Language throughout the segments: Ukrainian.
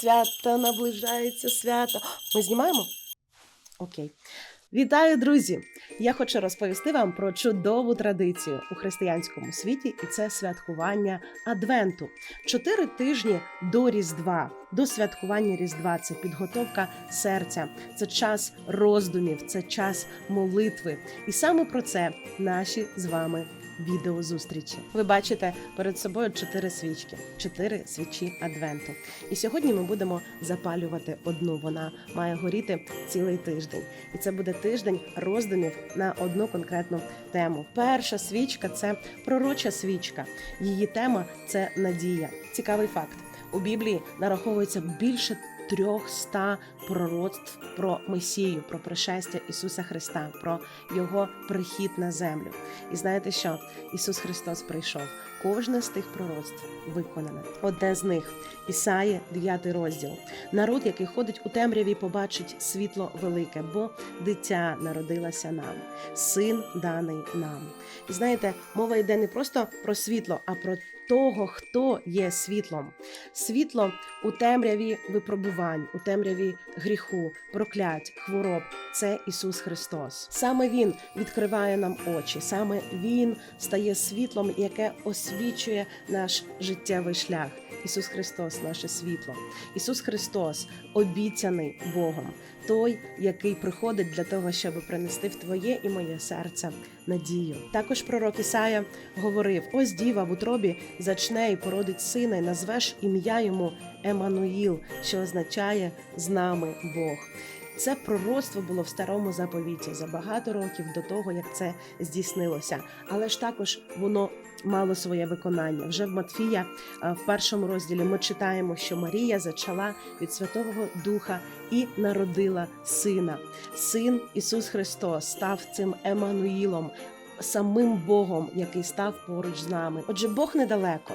Свято наближається свято. Ми знімаємо? Окей. Вітаю, друзі! Я хочу розповісти вам про чудову традицію у християнському світі, і це святкування Адвенту. Чотири тижні до Різдва, до святкування Різдва. Це підготовка серця, це час роздумів, це час молитви. І саме про це наші з вами відеозустрічі. Ви бачите перед собою чотири свічки, чотири свічі Адвенту. І сьогодні ми будемо запалювати одну. Вона має горіти цілий тиждень. І це буде тиждень роздумів на одну конкретну тему. Перша свічка це пророча свічка. Її тема це надія. Цікавий факт. У Біблії нараховується більше трьохста пророцтв про Месію, про пришестя Ісуса Христа, про Його прихід на землю. І знаєте що? Ісус Христос прийшов. Кожне з тих пророцтв виконане. Одне з них Ісаї, 9 розділ. Народ, який ходить у темряві, побачить світло велике, бо дитя народилося нам, син даний нам. І знаєте, мова йде не просто про світло, а про того, хто є світлом. Світло у темряві випробувань, у темряві гріху, проклять, хвороб це Ісус Христос. Саме Він відкриває нам очі, саме Він стає світлом, яке освічує наш життєвий шлях. Ісус Христос, наше світло. Ісус Христос обіцяний Богом, той, який приходить для того, щоб принести в твоє і моє серце надію. Також пророк Ісая говорив: ось діва в утробі зачне і породить сина, і назвеш ім'я йому Емануїл, що означає з нами Бог. Це пророцтво було в старому заповіті за багато років до того, як це здійснилося. Але ж також воно мало своє виконання. Вже в Матфія в першому розділі ми читаємо, що Марія зачала від Святого Духа і народила сина. Син Ісус Христос став цим Еммануїлом, самим Богом, який став поруч з нами. Отже, Бог недалеко,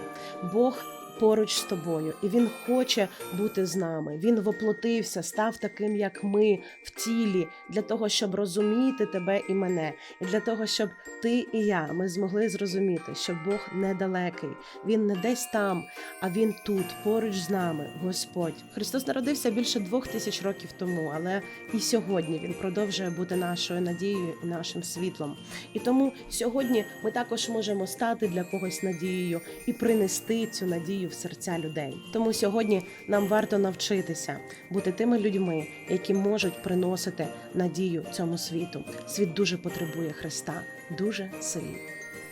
Бог. Поруч з тобою, і він хоче бути з нами. Він воплотився, став таким, як ми в тілі, для того, щоб розуміти тебе і мене, і для того, щоб ти і я ми змогли зрозуміти, що Бог недалекий, він не десь там, а він тут, поруч з нами, Господь. Христос народився більше двох тисяч років тому, але і сьогодні він продовжує бути нашою надією і нашим світлом. І тому сьогодні ми також можемо стати для когось надією і принести цю надію в серця людей. Тому сьогодні нам варто навчитися бути тими людьми, які можуть приносити надію цьому світу. Світ дуже потребує Христа, дуже сильно.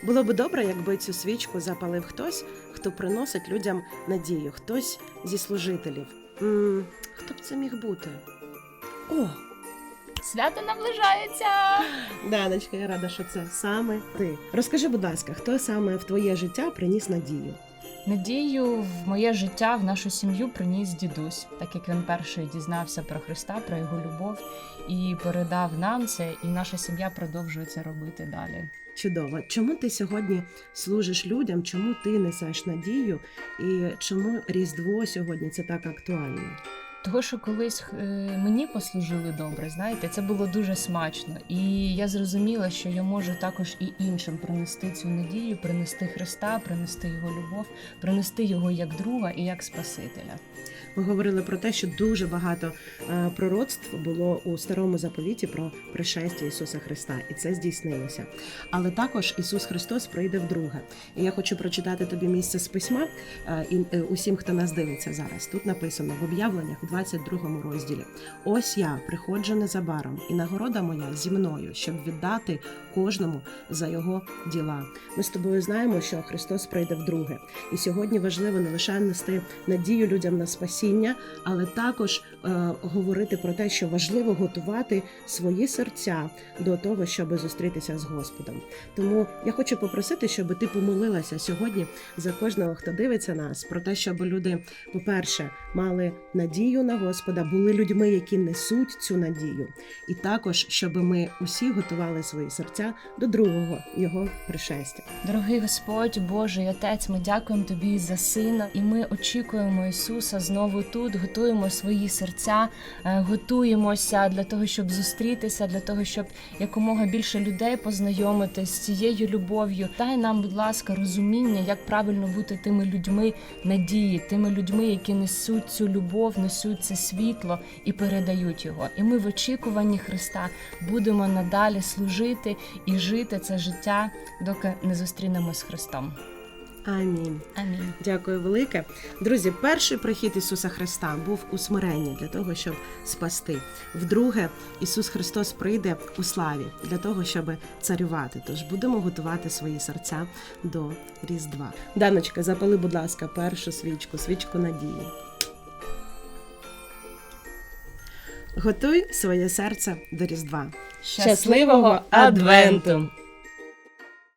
Було би добре, якби цю свічку запалив хтось, хто приносить людям надію, хтось зі служителів. м хто б це міг бути? О, Свято наближається. Даночка, я рада, що це саме ти. Розкажи, будь ласка, хто саме в твоє життя приніс надію? Надію в моє життя, в нашу сім'ю приніс дідусь, так як він перший дізнався про Христа, про його любов і передав нам це, і наша сім'я продовжує це робити далі. Чудово. Чому ти сьогодні служиш людям? Чому ти несеш надію? І чому Різдво сьогодні це так актуально? Того, що колись е, мені послужили добре, знаєте, це було дуже смачно. І я зрозуміла, що я можу також і іншим принести цю надію, принести Христа, принести його любов, принести його як друга і як Спасителя. Ми говорили про те, що дуже багато е, пророцтв було у старому заповіті про пришестя Ісуса Христа, і це здійснилося. Але також Ісус Христос прийде вдруге. І я хочу прочитати тобі місце з письма е, і усім, хто нас дивиться зараз. Тут написано в об'явленнях, 22 розділі: Ось я приходжу незабаром, і нагорода моя зі мною, щоб віддати кожному за його діла. Ми з тобою знаємо, що Христос прийде вдруге. І сьогодні важливо не лише нести надію людям на спасіння, але також е, говорити про те, що важливо готувати свої серця до того, щоб зустрітися з Господом. Тому я хочу попросити, щоб ти помолилася сьогодні за кожного, хто дивиться нас, про те, щоб люди, по-перше, мали надію на Господа, були людьми, які несуть цю надію, і також, щоб ми усі готували свої серця до другого його пришестя. Дорогий Господь, Божий Отець, ми дякуємо тобі за сина, і ми очікуємо Ісуса знову тут. Готуємо свої серця, е, готуємося для того, щоб зустрітися, для того, щоб якомога більше людей познайомити з цією любов'ю. Дай нам, будь ласка, розуміння, як правильно бути тими людьми надії, тими людьми, які несуть цю любов, несуть це світло і передають його. І ми в очікуванні Христа будемо надалі служити і жити це життя, доки не зустрінемось з Христом. Амінь. Амінь. Дякую велике. Друзі, перший прихід Ісуса Христа був у смиренні для того, щоб спасти. Вдруге, Ісус Христос прийде у славі для того, щоб царювати. Тож будемо готувати свої серця до Різдва. Даночка, запали, будь ласка, першу свічку, свічку надії. Готуй своє серце до Різдва. Щасливого Адвенту!